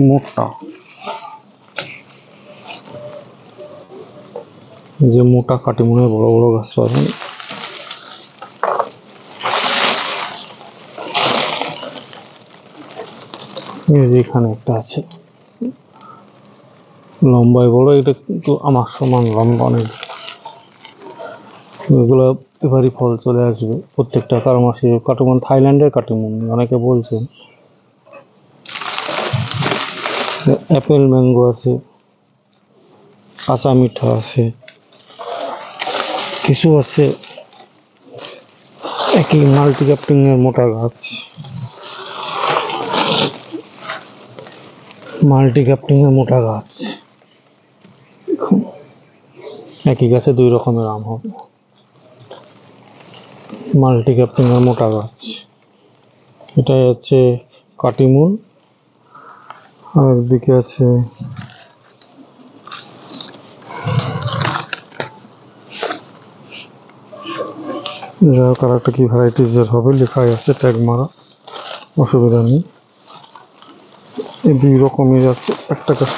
মোটা। যে মোটা কাটিমুনের বড় বড় গাছ পাবেন এখানে একটা আছে। লম্বায় বড়, এটা কিন্তু আমার সমান লম্বা অনেক এগুলো এবারই ফল চলে আসবে প্রত্যেকটা কারও মাসে কাটুমন থাইল্যান্ডের কাটুমন অনেকে বলছেন। অ্যাপেল ম্যাঙ্গো আছে কাঁচা মিঠা আছে, কিছু আছে, একই মাল্টি ক্যাপ্টিং এর মোটা গাছ। মাল্টি ক্যাপ্টিং এর মোটা গাছ। একই গাছে দুই রকমের আম হবে। মাল্টি ক্যাপ্টিং এর মোটা গাছ। এটাই হচ্ছে কাটিমুল। আর একদিকে আছে। যাই হোক, আর একটা কি ভ্যারাইটিসের হবে, লেখাই আছে ট্যাগ মারা, অসুবিধা নেই। এই দুই রকমের আছে, একটা গাছ।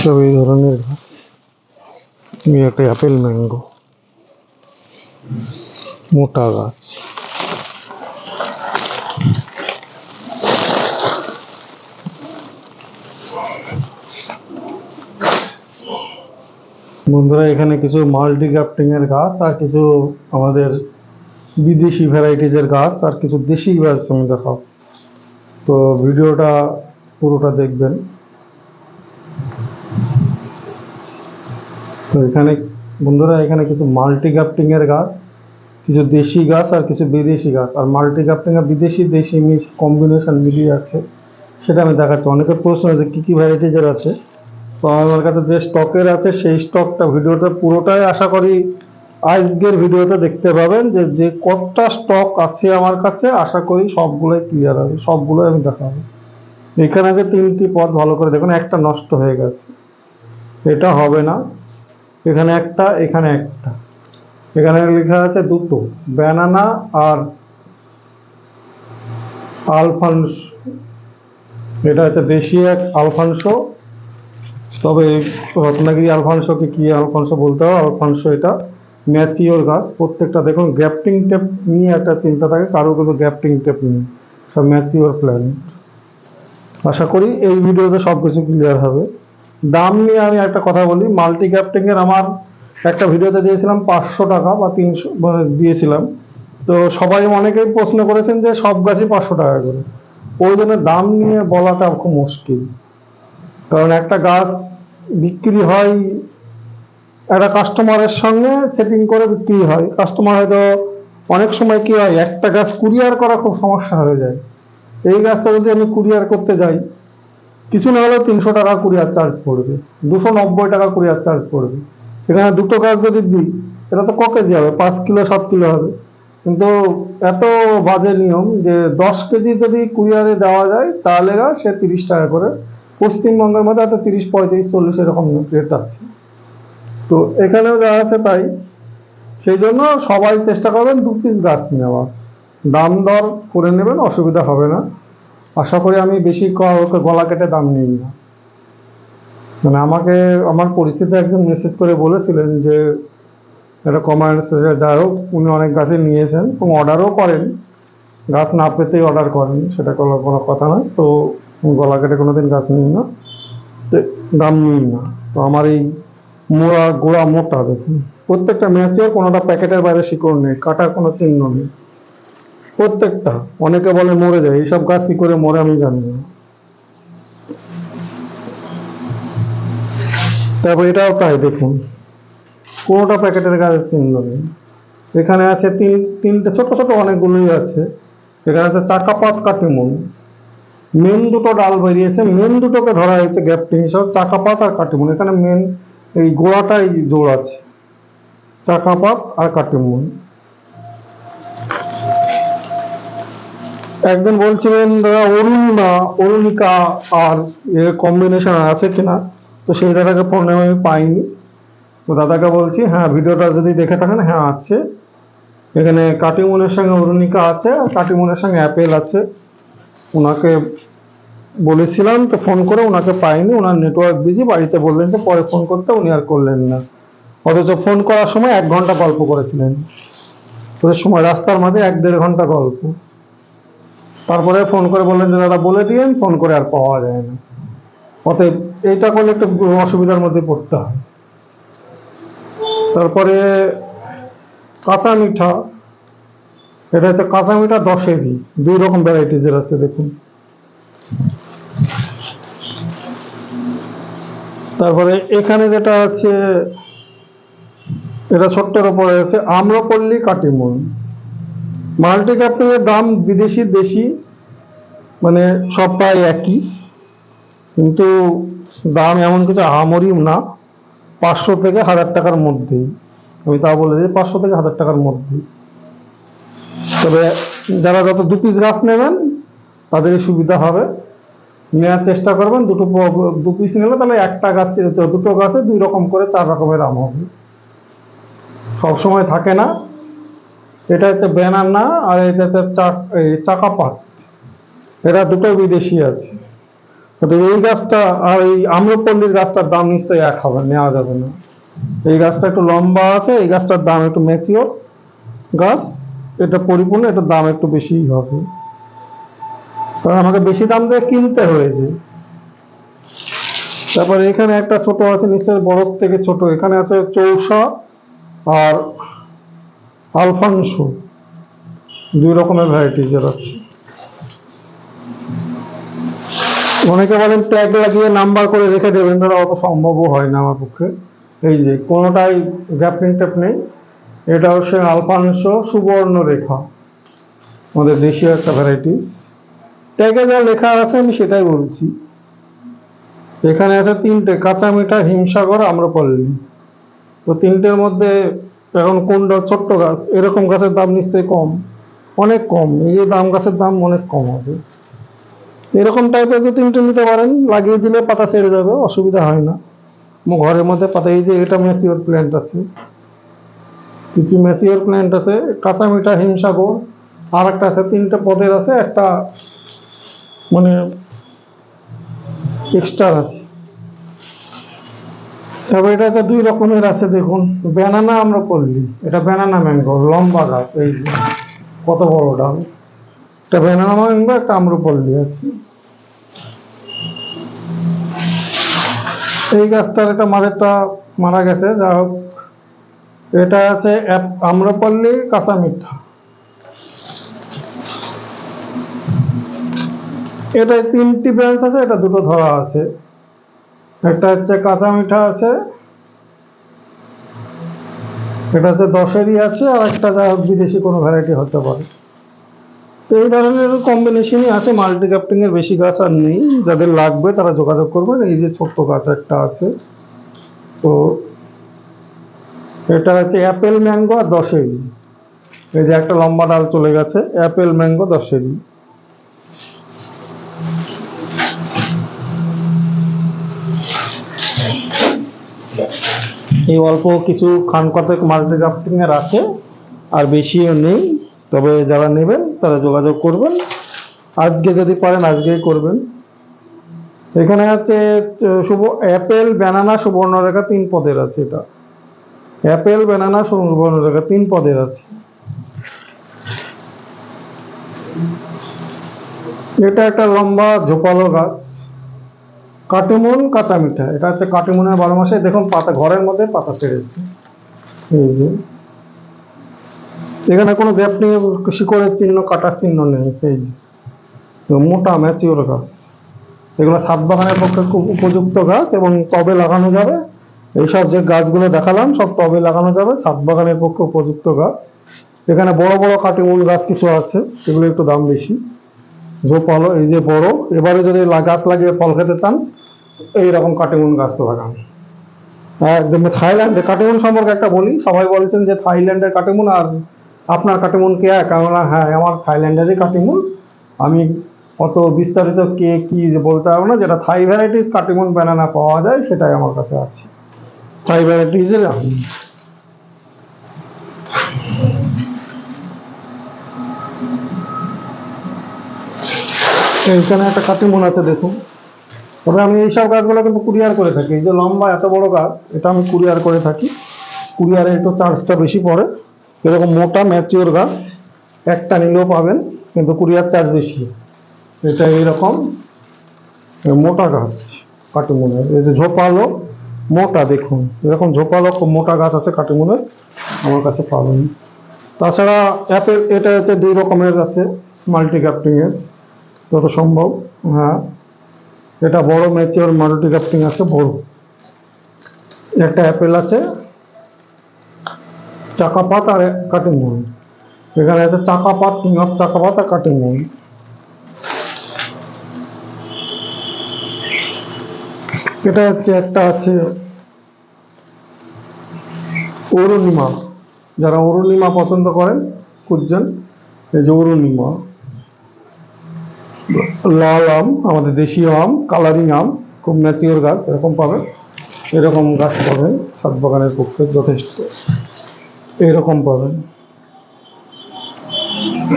সব এই ধরনের গাছ। একটা অ্যাপেল ম্যাঙ্গো মোটা গাছ। বন্ধুরা, এখানে কিছু মাল্টি গ্রাফটিং এর গাছ আর কিছু আমাদের বিদেশি ভ্যারাইটিজের গাছ আর কিছু দেশি গাছ আমি দেখাও। তো ভিডিওটা পুরোটা দেখবেন। তো এখানে বন্ধুরা, এখানে কিছু মাল্টি গ্রাফটিং এর গাছ, কিছু দেশি গাছ আর কিছু বিদেশি গাছ। আর মাল্টি গ্রাফটিং আর বিদেশি, দেশি মিক্স কম্বিনেশন মিলিয়ে আছে। সেটা আমি দেখাচ্ছি। অনেকের প্রশ্ন আছে, কী কী ভ্যারাইটিজের আছে? তো আমার কাছে যে স্টকের আছে সেই স্টকটা ভিডিওটা পুরোটাই আশা করি আজকের ভিডিওতে দেখতে পাবেন যে যে কতটা স্টক আছে আমার কাছে, আশা করি সবগুলোই ক্লিয়ার হবে, সবগুলোই আমি দেখাবো। এখানে যে তিনটি পদ, ভালো করে দেখুন, একটা নষ্ট হয়ে গেছে। এটা হবে না। এখানে একটা এখানে একটা। এখানে লেখা আছে দুটো ব্যানানা আর আলফানস এটা হচ্ছে দেশি এক আলফানসো তবে রত্নাগিরি আলফানসোকে কি আলফানসো বলতে হবে আলফানসো এটা ম্যাচিওর গাছ। প্রত্যেকটা দেখুন, গ্যাপটিং টেপ নিয়ে একটা চিন্তা থাকে, কারও কিন্তু গ্যাপটিং টেপ নেই। সব ম্যাচিওর প্ল্যান্ট। আশা করি এই ভিডিওতে সব কিছু ক্লিয়ার হবে। দাম নিয়ে আমি একটা কথা বলি, মাল্টি গ্যাপটিং এর আমার একটা ভিডিওতে দিয়েছিলাম পাঁচশো টাকা বা তিনশো মানে দিয়েছিলাম। তো সবাই অনেকেই প্রশ্ন করেছেন যে সব গাছই পাঁচশো টাকা করে। ওই জন্য দাম নিয়ে বলাটা খুব মুশকিল। কারণ একটা গাছ বিক্রি হয় একটা কাস্টমারের সঙ্গে সেটিং করে বিক্রি হয়। কাস্টমার হয়তো অনেক সময় কি হয়, একটা গাছ কুরিয়ার করা খুব সমস্যা হয়ে যায়। এই গাছটা যদি আমি কুরিয়ার করতে যাই, কিছু না হলেও তিনশো টাকা কুরিয়ার চার্জ পড়বে, দুশো নব্বই টাকা কুরিয়ার চার্জ পড়বে। সেখানে দুটো গাছ যদি দিই, এটা তো ক কেজি হবে? পাঁচ কিলো, সাত কিলো হবে। কিন্তু এত বাজে নিয়ম যে দশ কেজি যদি কুরিয়ারে দেওয়া যায়, তাহলে সে তিরিশ টাকা করে পশ্চিমবঙ্গের মধ্যে হয়তো তিরিশ, পঁয়ত্রিশ, চল্লিশ এরকম রেট আছে। তো এখানেও যা আছে তাই। সেই জন্য সবাই চেষ্টা করবেন দু পিস গাছ নেওয়ার। দাম দর করে নেবেন, অসুবিধা হবে না। আশা করি আমি বেশি গলা কেটে দাম নিই না। মানে আমাকে, আমার পরিস্থিতি একজন মেসেজ করে বলেছিলেন যে এটা কমার্স যাই হোক, উনি অনেক গাছে নিয়েছেন এবং অর্ডারও করেন। গাছ না পেতেই অর্ডার করেন, সেটা কোনো কোনো কথা নয়। তো গলা কেটে কোনোদিন গাছ নিই না। দাম নিই না। তো আমার এই মোড়া গোড়া মোটা দেখুন। প্রত্যেকটা ম্যাচের কোনোটা প্যাকেটের বাইরে শিকড় নেই, কাটার কোনো চিহ্ন নেই। প্রত্যেকটা, অনেকে বলে মরে যায়, এইসব গাছ কি করে মরে আমি জানি না। তারপর এটাও তাই দেখুন। কোনোটা প্যাকেটের গাছের চিহ্ন নেই। এখানে আছে তিন, তিনটে ছোট ছোট অনেকগুলোই আছে। এখানে আছে চাকাপাত কাটিমুন। মেন দুটো ডাল বেরিয়েছে মেন দুটোকে ধরা হয়েছে গ্যাপটিং হিসাবে চাকাপাত আর কাটিমুন এখানে মেন এই গোড়াটাই জোড় আছে। চাকাপাত আর কাটিমুন একজন বলছিলেন, দাদা অরুণিমা অরুণিকা আর এ কম্বিনেশন আছে কিনা? তো সেই দাদাকে ফোনে আমি পাইনি। তো দাদাকে বলছি হ্যাঁ ভিডিওটা যদি দেখে থাকেন হ্যাঁ আছে। এখানে কাটিমুনের সঙ্গে অরুণিকা আছে আর কাটিমুনের সঙ্গে অ্যাপেল আছে। ওনাকে বলেছিলাম তো ফোন করে ওনাকে পাইনি ওনার নেটওয়ার্ক বিজি বাড়িতে বললেন যে পরে ফোন করতে, উনি আর করলেন না। অথচ ফোন করার সময় এক ঘণ্টা গল্প করেছিলেন। ওদের সময় রাস্তার মাঝে এক দেড় ঘণ্টা গল্প। তারপরে ফোন করে বললেন যে, দাদা, বলে দিয়েন ফোন করে আর পাওয়া যায় না। অতএব এইটা করলে একটু অসুবিধার মধ্যে পড়তে হয়। তারপরে কাঁচা মিঠা এটা হচ্ছে কাঁচা মিঠা দশ কেজি। দুই রকম ভ্যারাইটিজের আছে, দেখুন। তারপরে এখানে যেটা আছে, এটা ছোট্টর উপরে আছে, আম্রপল্লী কাটিমন মাল্টি ক্যাপ্টিংয়ের দাম বিদেশি, দেশি? মানে সব প্রায় একই। কিন্তু দাম এমন কিছু আহামরি না। পাঁচশো থেকে হাজার টাকার মধ্যেই। আমি তা বলে দিই, পাঁচশো থেকে হাজার টাকার মধ্যেই। তবে যারা যত দু পিস গাছ নেবেন, তাদেরই সুবিধা হবে। নেওয়ার চেষ্টা করবেন, দুটো দু পিস নিলে তাহলে একটা গাছে, দুটো গাছে দুই রকম করে চার রকমের আম হবে। সবসময় থাকে না। এটা হচ্ছে ব্যানার না আর এটা হচ্ছে চাকাপাত এরা দুটো বিদেশি আছে। এই গাছটা আর এই আম্রপল্লীর গাছটার দাম নিশ্চয়ই এক হবে, নেওয়া যাবে না। এই গাছটা একটু লম্বা আছে, এই গাছটার দাম একটু ম্যাচিওর গাছ। এটা পরিপূর্ণ এটার দাম একটু বেশিই হবে। কারণ আমাকে বেশি দাম দিয়ে কিনতে হয়েছে। তারপরে এখানে একটা ছোট আছে নিশ্চয়ই বড় থেকে ছোট। এখানে আছে চৌসা আর আলফানসো। দুই রকমের ভ্যারাইটিজের আছে। অনেকে বলেন ট্যাগ লাগিয়ে নাম্বার করে রেখে দেবেন তারা অত সম্ভবও হয় না আমার পক্ষে। এই যে, কোনোটাই গ্যাপিং ট্যাপ নেই। এটা হচ্ছে আলফানসো সুবর্ণ রেখা আমাদের দেশীয় একটা ভ্যারাইটিস ট্যাগে যা লেখা আছে আমি সেটাই বলছি। এখানে আছে তিনটে, কাঁচা মিঠা, হিমসাগর, আম্রপল্লী। তো তিনটের মধ্যে এখন কোনটা? ছোট্ট গাছ। এরকম গাছের দাম নিশ্চয়ই কম। অনেক কম। এই যে দাম গাছের দাম অনেক কম হবে। এরকম টাইপের দু তিনটে নিতে পারেন। লাগিয়ে দিলে পাতা ছেড়ে যাবে, অসুবিধা হয় না। ঘরের মধ্যে পাতা, এই যে এটা ম্যাচিওর প্ল্যান্ট আছে। কিছু ম্যাচিওর প্ল্যান্ট আছে, কাঁচা মিঠা, হিমসাগর আর একটা আছে, তিনটে পদের আছে, একটা মানে এক্সট্রা আছে। তবে এটা হচ্ছে দুই রকমের আছে, দেখুন। ব্যানানা আমরা করলি, এটা ব্যানানা ম্যাঙ্গো লম্বা গাছ, এই কত বড় ডাল। একটা ব্যানানা ম্যাঙ্গো একটা আম্রপল্লী আছে। এই গাছটার একটা মাঝেরটা মারা গেছে যা হোক। এটা আছে আম্রপল্লী কাঁচা মিঠা। এটা তিনটি ব্রাঞ্চ আছে, এটা দুটো ধরা আছে। একটা হচ্ছে কাঁচা মিঠা আছে, এটা হচ্ছে দশেরই আছে, আর একটা যা বিদেশি কোনো ভ্যারাইটি হতে পারে। তো এই ধরনের কম্বিনেশনই আছে মাল্টি বেশি গাছ আর নেই। যাদের লাগবে তারা যোগাযোগ করবেন, এই যে ছোট্ট গাছ একটা আছে। তো এটা হচ্ছে অ্যাপেল ম্যাঙ্গো আর দশেরই এই যে একটা লম্বা ডাল চলে গেছে, অ্যাপেল ম্যাঙ্গো দশেরই এই অল্প কিছু খান কতক মাল্টি ক্রাফটিং এর আছে, আর বেশিও নেই। তবে যারা নেবেন, তারা যোগাযোগ করবেন। আজকে যদি পারেন, আজকেই করবেন। এখানে আছে শুভ, অ্যাপেল, ব্যানানা, সুবর্ণরেখা, তিন পদের আছে এটা। অ্যাপেল, ব্যানানা সুবর্ণরেখা তিন পদের আছে। এটা একটা লম্বা ঝোপালো গাছ। কাটিমন কাঁচা মিঠা। এটা হচ্ছে কাটিমনের বারো মাসে। দেখুন, পাতা ঘরের মধ্যে পাতা ছেড়েছে এই যে। এখানে কোনো গ্যাপ নেই, শিকড়ের চিহ্ন, কাটার চিহ্ন নেই। এই যে। মোটা, ম্যাচিওর গাছ। এগুলো সাত বাগানের পক্ষে খুব উপযুক্ত গাছ এবং কবে লাগানো যাবে? এইসব যে গাছগুলো দেখালাম সব টবে লাগানো যাবে। সাত বাগানের পক্ষে উপযুক্ত গাছ। এখানে বড় বড় কাটিমন গাছ কিছু আছে এগুলো একটু দাম বেশি। ঝোপালো এই যে বড়। এবারে যদি গাছ লাগিয়ে ফল খেতে চান এইরকম কাটিমুন গাছ লাগান। একদম থাইল্যান্ডে কাটিমন সম্পর্কে একটা বলি। সবাই বলছেন যে থাইল্যান্ডের কাটিমন আর আপনার কাটিমন কে বললাম, হ্যাঁ আমার থাইল্যান্ডেরই কাটিমুন আমি অত বিস্তারিত কে কি বলতে পারব না। যেটা থাই ভ্যারাইটিস কাটিমুন ব্যানানা পাওয়া যায় সেটাই আমার কাছে আছে। ভ্যারাইটিসের আমি এইখানে একটা কাটিমন আছে, দেখুন। তবে আমি এইসব গাছগুলো কিন্তু কুরিয়ার করে থাকি। এই যে লম্বা, এত বড় গাছ, এটা আমি কুরিয়ার করে থাকি। কুরিয়ারে একটু চার্জটা বেশি পড়ে। এরকম মোটা ম্যাচিওর গাছ, একটা নিলেও পাবেন, কিন্তু কুরিয়ার চার্জ বেশি। এটা এইরকম, মোটা গাছ কাটিমনের এই যে ঝোপালো মোটা দেখুন। এরকম ঝোপালো মোটা গাছ আছে কাটিমনের আমার কাছে পাবেন। তাছাড়া অ্যাপের এটা হচ্ছে দুই রকমের আছে মাল্টি ক্যাপ্টিংয়ের যত সম্ভব হ্যাঁ। এটা বড় ম্যাচিওর মাল্টি ক্যাপ্টিং আছে, বড়। একটা অ্যাপেল আছে, চাকাপাত আর কাটিং মুন এখানে আছে চাকাপাত কিং অফ চাকাপাত আর কাটিং মুন এটা হচ্ছে একটা আছে অরুণিমা। যারা অরুণিমা পছন্দ করেন, খুঁজছেন, এই যে অরুণিমা। লাল আম, আমাদের দেশীয় আম, কালারিং আম, খুব ম্যাচিওর গাছ, এরকম পাবেন। এরকম গাছ পাবেন, ছাদ বাগানের পক্ষে যথেষ্ট। এরকম পাবেন।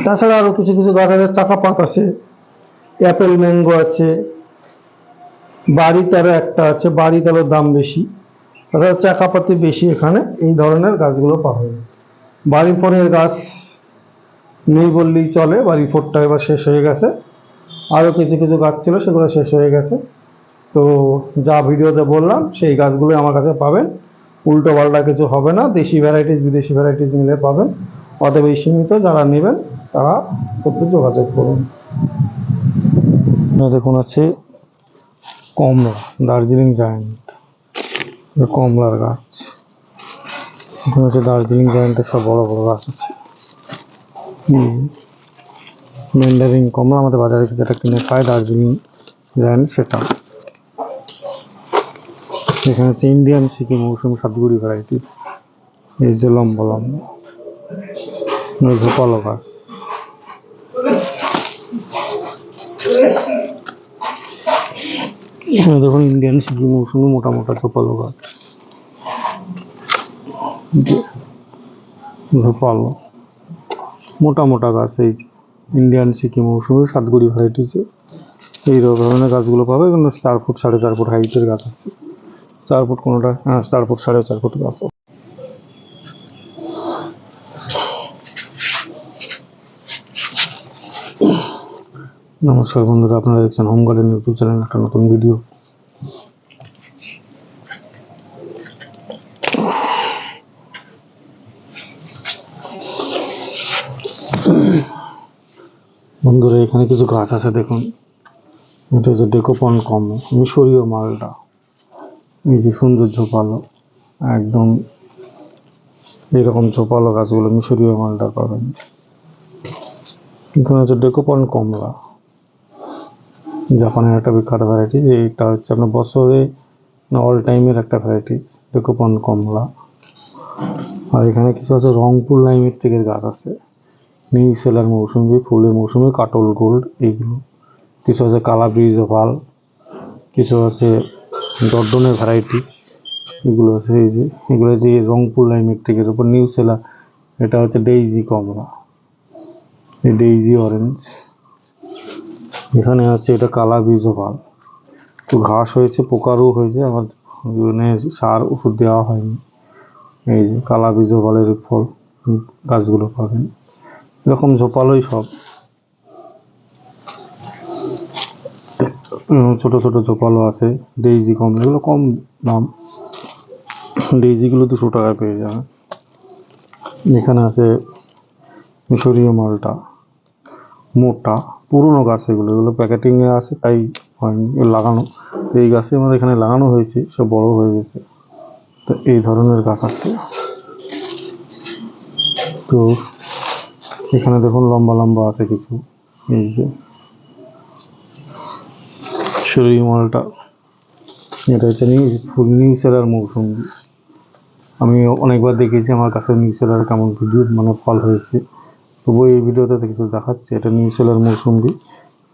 তাছাড়া আরও কিছু কিছু গাছ আছে, চাকাপাত আছে, অ্যাপেল ম্যাঙ্গো আছে বাড়ি একটা আছে, বাড়ি তেরোর দাম বেশি। তাছাড়া চাকাপাতি বেশি এখানে, এই ধরনের গাছগুলো পাবেন বাড়ি ফোরের গাছ নেই বললেই চলে, বাড়ি ফোরটা এবার শেষ হয়ে গেছে। আরও কিছু কিছু গাছ ছিল, সেগুলো শেষ হয়ে গেছে। তো যা ভিডিওতে বললাম, সেই গাছগুলো আমার কাছে পাবেন। উল্টো পাল্টা কিছু হবে না, দেশি ভ্যারাইটিস বিদেশি ভ্যারাইটিস মিলে পাবেন। অতএব এই সীমিত যারা নেবেন, তারা সত্যি যোগাযোগ করুন। দেখুন আছে কমলা, দার্জিলিং জায়ান্ট। কমলার গাছ। এখানে হচ্ছে দার্জিলিং জায়েন্টের সব বড় বড় গাছ আছে। ম্যান্ডারিং কমলা আমাদের বাজারে যেটা কিনে খায় দার্জিলিং জায়ান্ট সেটা। এখানে হচ্ছে ইন্ডিয়ান সিকিম মৌসুমি সাতগুড়ি ভ্যারাইটিস এই যে লম্বা লম্বা। ঝোপালো গাছ। দেখুন ইন্ডিয়ান শিল্পী মৌসুমে মোটা মোটা ঝোপালো গাছ ঝোপাল মোটা মোটা গাছ এই ইন্ডিয়ান সিকিম মৌসুমি সাতগুড়ি ভ্যারাইটিসে এই ধরনের গাছগুলো পাবে, এখানে চার ফুট সাড়ে চার ফুট হাইটের গাছ আছে। চার ফুট কোনোটা হ্যাঁ চার ফুট সাড়ে চার ফুট গাছ আছে। নমস্কার বন্ধুরা, আপনারা দেখছেন হোম গার্ডেন ইউটিউব চ্যানেল একটা নতুন ভিডিও বন্ধুরা, এখানে কিছু গাছ আছে, দেখুন। এটা হচ্ছে ডেকোপন কম মিশরীয় মালটা। এই যে সুন্দর ঝোপালো, একদম এরকম ঝোপালো গাছগুলো মিশরীয় মালটা পাবেন। এখানে হচ্ছে ডেকোপন কমলা। জাপানের একটা বিখ্যাত ভ্যারাইটিস এইটা হচ্ছে আপনার বছরে অল টাইমের একটা ভ্যারাইটিস ডেকোপন কমলা। আর এখানে কিছু আছে রংপুর লাইমের থেকে গাছ আছে। নিউ সেলার মৌসুমি, ফুলের মৌসুমি, কাটল গোল্ড এইগুলো কিছু আছে কালা ব্রিজ ওভাল, কিছু আছে জর্ডনের ভ্যারাইটিস এগুলো আছে এই যে, এগুলো যে রংপুর লাইমের থেকে উপর নিউ সেলার এটা হচ্ছে ডেইজি কমলা। এই ডেইজি অরেঞ্জ এখানে আছে এটা কালা বীজ ওভাল তো ঘাস হয়েছে, পোকারও হয়েছে আমার মানে সার, ওষুধ দেওয়া হয়নি। এই যে কালা বীজ ওভালের ফল গাছগুলো পাবেন। এরকম ঝোপালোই সব। ছোট ছোট ঝোপালো আছে, ডেইজি কম, এগুলো কম দাম। ডেইজিগুলো দুশো টাকায় পেয়ে যাবে এখানে আছে মিশরীয় মালটা। মোটা, পুরনো গাছ এগুলো এগুলো প্যাকেটিংয়ে আছে, তাই লাগানো। এই গাছে আমাদের এখানে লাগানো হয়েছে সব বড় হয়ে গেছে। তো এই ধরনের গাছ আছে। তো এখানে দেখুন লম্বা লম্বা আছে কিছু। এই যে শরীর মালটা, এটা হচ্ছে নিউ ফুল নিউ সেলার মৌসুমি। আমি অনেকবার দেখেছি আমার কাছে নিউ সেলার কেমন ভিডিও মানে ফল হয়েছে। তবুও এই ভিডিওতে তো কিছু দেখাচ্ছে, এটা নিউ সেলার মৌসুমি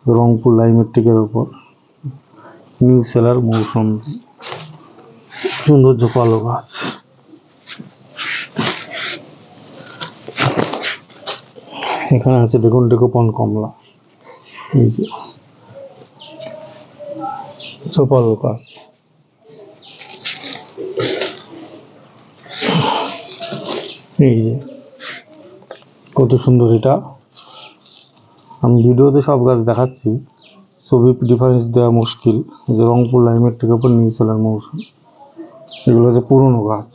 রংপুর লাইমেট্রিকের ওপর নিউ সেলার মৌসুমি, সৌন্দর্য পালো গাছ। এখানে আছে দেখুন ডেকোপন, কমলা। এই যে গাছ। এই যে কত সুন্দর এটা। আমি ভিডিওতে সব গাছ দেখাচ্ছি। ছবি ডিফারেন্স দেওয়া মুশকিল। যে রংপুর লাইমের থেকে উপর নিয়ে চলার মৌসুম। এগুলো হচ্ছে পুরনো গাছ।